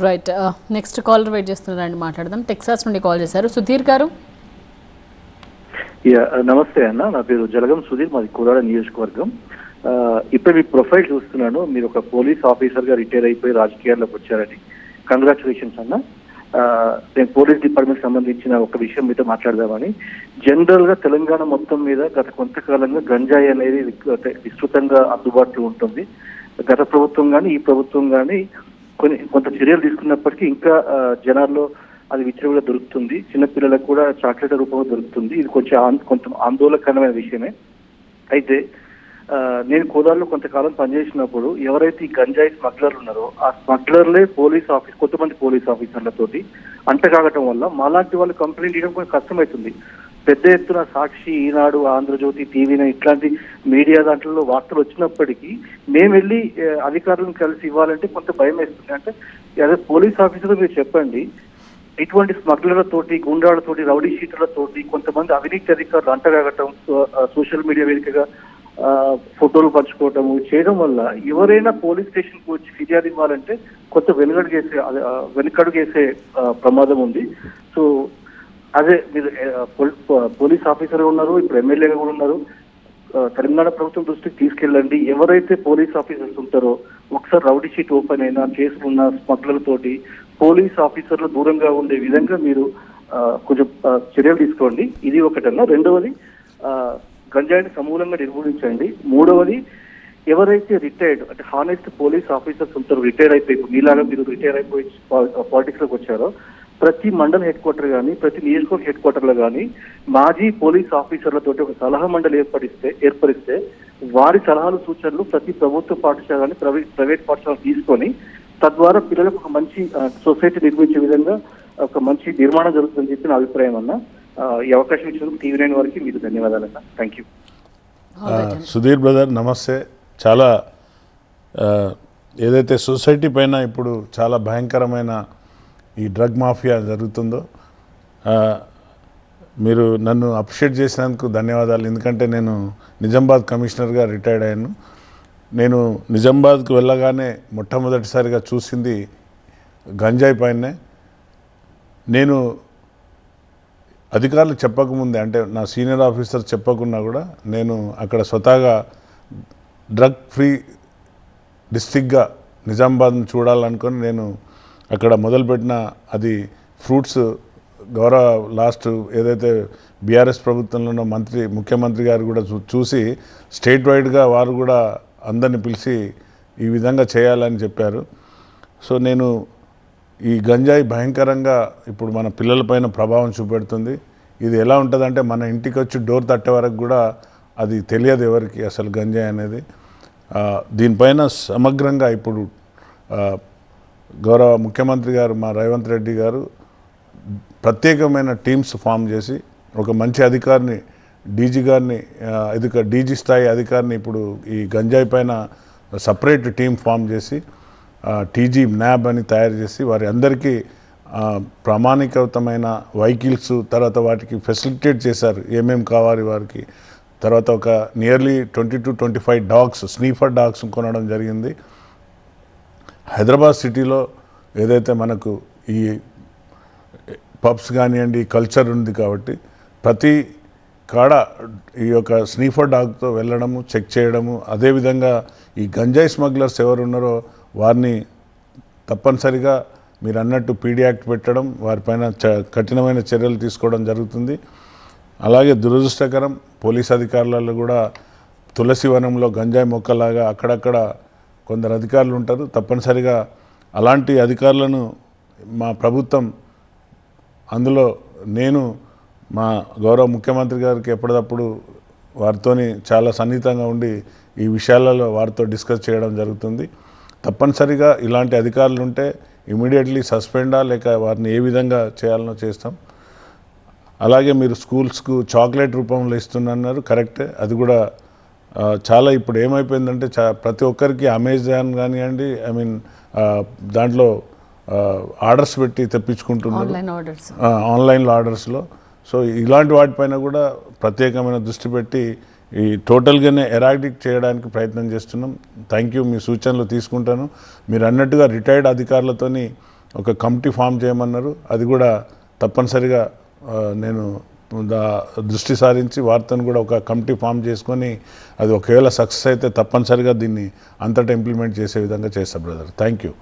Right next caller wait చేస్తున్నారండి మాట్లాడదాం. Texas నుండి కాల్ చేశారు. సుధీర్ గారు? యా, uh, నమస్తే అన్న. నా పేరు జలగం సుధీర్ మాది కోలాడ నియోజకవర్గం. Uh, ఇప్పుడు మీ ప్రొఫైల్ చూస్తున్నాను. మీరు ఒక పోలీస్ ఆఫీసర్గా రిటైర్ అయిపోయి రాజకీయాల్లోకి వచ్చారని. కంగ్రాచులేషన్స్ అన్న. Uh, నేను పోలీస్ డిపార్ట్మెంట్ సంబంధించిన ఒక విషయం మీతో మాట్లాడదామని. జనరల్గా తెలంగాణ మొత్తం మీద గత కొంతకాలంగా గంజాయి అనేది విస్తృతంగా అందుబాటులో ఉంటుంది. గత ప్రభుత్వం కానీ ఈ ప్రభుత్వం కానీ కొన్ని కొంత చర్యలు తీసుకున్నప్పటికీ ఇంకా జనాల్లో అది విచ్చలవిడిగా దొరుకుతుంది. చిన్నపిల్లలకు కూడా చాక్లెట్ రూపంలో దొరుకుతుంది. ఇది కొంచెం కొంచెం ఆందోళనకరమైన విషయమే. అయితే నేను కోదాల్లో కొంతకాలం పనిచేసినప్పుడు ఎవరైతే ఈ గంజాయి స్మగ్లర్లు ఉన్నారో ఆ స్మగ్లర్లే పోలీస్ ఆఫీస్ కొంతమంది పోలీస్ ఆఫీసర్లతోటి అంటకాగటం వల్ల మాలాంటి వాళ్ళు కంప్లైంట్ ఇవ్వడం కొంచెం కష్టమవుతుంది. పెద్ద ఎత్తున సాక్షి ఈనాడు ఆంధ్రజ్యోతి టీవీన. ఇట్లాంటి మీడియా దాంట్లో వార్తలు వచ్చినప్పటికీ మేము వెళ్ళి అధికారులను కలిసి ఇవ్వాలంటే కొంత భయం వేస్తుంది. అంటే అదే పోలీస్ ఆఫీసర్ మీరు చెప్పండి ఇటువంటి స్మగ్లర్లతోటి గుండాలతోటి రౌడీ షీటర్లతోటి కొంతమంది అవినీతి అధికారులు అంటగాగటం సోషల్ మీడియా వేదికగా ఫోటోలు పంచుకోవటం చేయడం వల్ల ఎవరైనా పోలీస్ స్టేషన్కు వచ్చి ఫిర్యాదు ఇవ్వాలంటే కొంత వెనుకడుగేసే అదే, వెనుకడుగేసే ప్రమాదం ఉంది. సో అదే మీరు పోలీస్ ఆఫీసర్ ఉన్నారు ఇప్పుడు ఎమ్మెల్యేగా కూడా ఉన్నారు. తెలంగాణ ప్రభుత్వం దృష్టికి తీసుకెళ్ళండి. ఎవరైతే పోలీస్ ఆఫీసర్స్ ఉంటారో ఒకసారి రౌడీ షీట్ ఓపెన్ అయినా చేసుకున్న ఉన్న స్మగ్లర్లతోటి పోలీస్ ఆఫీసర్లు దూరంగా ఉండే విధంగా మీరు కొంచెం చర్యలు తీసుకోండి. ఇది ఒకటన్నా. రెండవది గంజాయిని సమూలంగా నిర్మూలించండి. మూడవది ఎవరైతే రిటైర్డ్ అంటే హానెస్ట్ పోలీస్ ఆఫీసర్స్ ఉంటారు రిటైర్ అయిపోయి మీలాగా మీరు రిటైర్ అయిపోయి పాలిటిక్స్లోకి వచ్చారో ప్రతి మండల హెడ్ క్వార్టర్ కానీ ప్రతి నియోజకవర్గ హెడ్ క్వార్టర్లో కానీ మాజీ పోలీస్ ఆఫీసర్లతో ఒక సలహా మండలి ఏర్పడిస్తే ఏర్పరిస్తే వారి సలహాలు సూచనలు ప్రతి ప్రభుత్వ పాఠశాల కానీ ప్రైవేట్ ప్రైవేట్ పాఠశాల తీసుకొని తద్వారా పిల్లలకు ఒక మంచి సొసైటీ నిర్మించే విధంగా ఒక మంచి నిర్మాణం జరుగుతుందని చెప్పి నా అభిప్రాయం అన్న. ఈ అవకాశం ఇచ్చినందుకు టీవీ నైన్ వారికి మీకు ధన్యవాదాలన్న థ్యాంక్ యూ. సుధీర్ బ్రదర్ నమస్తే. చాలా ఏదైతే సొసైటీ పైన ఇప్పుడు చాలా భయంకరమైన ఈ డ్రగ్ మాఫియా జరుగుతుందో మీరు నన్ను అప్రిషియేట్ చేసినందుకు ధన్యవాదాలు. ఎందుకంటే నేను నిజామాబాద్ కమిషనర్గా రిటైర్డ్ అయ్యాను. నేను నిజామాబాద్కు వెళ్ళగానే మొట్టమొదటిసారిగా చూసింది గంజాయి పైనే. నేను అధికారులు చెప్పకముందే అంటే నా సీనియర్ ఆఫీసర్ చెప్పకున్నా కూడా నేను అక్కడ స్వతహాగా డ్రగ్ ఫ్రీ డిస్టిక్గా నిజామాబాద్ను చూడాలనుకొని నేను అక్కడ మొదలుపెట్టిన అది ఫ్రూట్స్ గౌరవ లాస్ట్ ఏదైతే బీఆర్ఎస్ ప్రభుత్వంలో మంత్రి ముఖ్యమంత్రి గారు కూడా చూ- చూసి స్టేట్ వైడ్గా వారు కూడా అందరిని పిలిచి ఈ విధంగా చేయాలని చెప్పారు. సో నేను ఈ గంజాయి భయంకరంగా ఇప్పుడు మన పిల్లలపైన ప్రభావం చూపెడుతుంది. ఇది ఎలా ఉంటుందంటే మన ఇంటికి వచ్చి డోర్ తట్టే వరకు కూడా అది తెలియదు ఎవరికి అసలు గంజాయి అనేది. దీనిపైన సమగ్రంగా ఇప్పుడు గౌరవ ముఖ్యమంత్రి గారు మా రేవంత్ రెడ్డి గారు ప్రత్యేకమైన టీమ్స్ ఫామ్ చేసి ఒక మంచి అధికారిని డీజీ గారిని ఎదుక డీజీ స్థాయి అధికారిని ఇప్పుడు ఈ గంజాయి పైన సపరేట్ టీం ఫామ్ చేసి టీజీ న్యాబ్ అని తయారు చేసి వారి అందరికీ ప్రామాణికతమైన వెహికల్స్ తర్వాత వాటికి ఫెసిలిటేట్ చేశారు ఏమేమి కావాలి వారికి. తర్వాత ఒక nearly twenty two twenty five dogs sniffer dogs కొనడం జరిగింది. హైదరాబాద్ సిటీలో ఏదైతే మనకు ఈ పబ్స్ కానివ్వండి కల్చర్ ఉంది కాబట్టి ప్రతి కాడ ఈ యొక్క స్నీఫర్ డాగ్తో వెళ్ళడము చెక్ చేయడము అదేవిధంగా ఈ గంజాయి స్మగ్లర్స్ ఎవరున్నారో వారిని తప్పనిసరిగా మీరు అన్నట్టు పీడీ యాక్ట్ పెట్టడం వారిపైన చ కఠినమైన చర్యలు తీసుకోవడం జరుగుతుంది. అలాగే దురదృష్టకరం పోలీస్ అధికారులలో కూడా తులసి వనంలో గంజాయి మొక్కలాగా అక్కడక్కడ కొందరు అధికారులు ఉంటారు. తప్పనిసరిగా అలాంటి అధికారులను మా ప్రభుత్వం అందులో నేను మా గౌరవ ముఖ్యమంత్రి గారికి ఎప్పటికప్పుడు వారితోని చాలా సన్నిహితంగా ఉండి ఈ విషయాలలో వారితో డిస్కస్ చేయడం జరుగుతుంది. తప్పనిసరిగా ఇలాంటి అధికారులు ఉంటే ఇమీడియట్లీ సస్పెండా లేక వారిని ఏ విధంగా చేయాలనో చేస్తాం. అలాగే మీరు స్కూల్స్కు చాక్లెట్ రూపంలో ఇస్తున్నారు కరెక్టే. అది కూడా చాలా ఇప్పుడు ఏమైపోయిందంటే చా ప్రతి ఒక్కరికి అమెజాన్ కానివ్వండి ఐ మీన్ దాంట్లో ఆర్డర్స్ పెట్టి తెప్పించుకుంటున్నారు. ఆన్లైన్లో ఆర్డర్స్లో. సో ఇలాంటి వాటిపైన కూడా ప్రత్యేకమైన దృష్టి పెట్టి ఈ టోటల్గానే ఎరాడిక్ చేయడానికి ప్రయత్నం చేస్తున్నాం. థ్యాంక్ యూ మీ సూచనలు తీసుకుంటాను. మీరు అన్నట్టుగా రిటైర్డ్ అధికారులతోని ఒక కమిటీ ఫామ్ చేయమన్నారు. అది కూడా తప్పనిసరిగా నేను దృష్టి సారించి వార్తను కూడా ఒక కమిటీ ఫామ్ చేసుకొని అది ఒకవేళ సక్సెస్ అయితే తప్పనిసరిగా దీన్ని అంతటా ఇంప్లిమెంట్ చేసే విధంగా చేస్తా బ్రదర్. Thank you